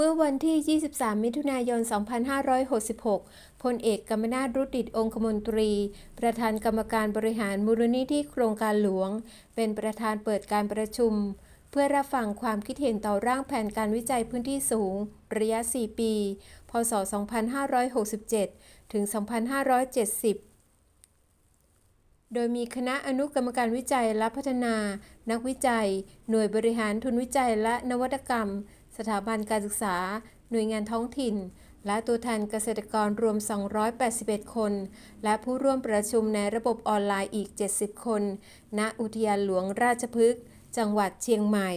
เมื่อวันที่ 23 มิถุนายน 2566 พลเอกกำมนาถรุตดิตองคมนตรี ประธานกรรมการบริหารมูลนิธิโครงการหลวง เป็นประธานเปิดการประชุม เพื่อรับฟังความคิดเห็นต่อร่างแผนการวิจัยพื้นที่สูง ระยะ 4 ปี พศ 2567 ถึง 2570 ดยมีคณะอนุกรรมการวิจัยและพัฒนา นักวิจัย หน่วยบริหารทุนวิจัยและนวัตกรรม สถาบันการศึกษา หน่วยงานท้องถิ่น และตัวแทนเกษตรกรรวม 281 คน และผู้ร่วมประชุมในระบบออนไลน์อีก 70 คน ณ อุทยานหลวงราชพฤกษ์ จังหวัดเชียงใหม่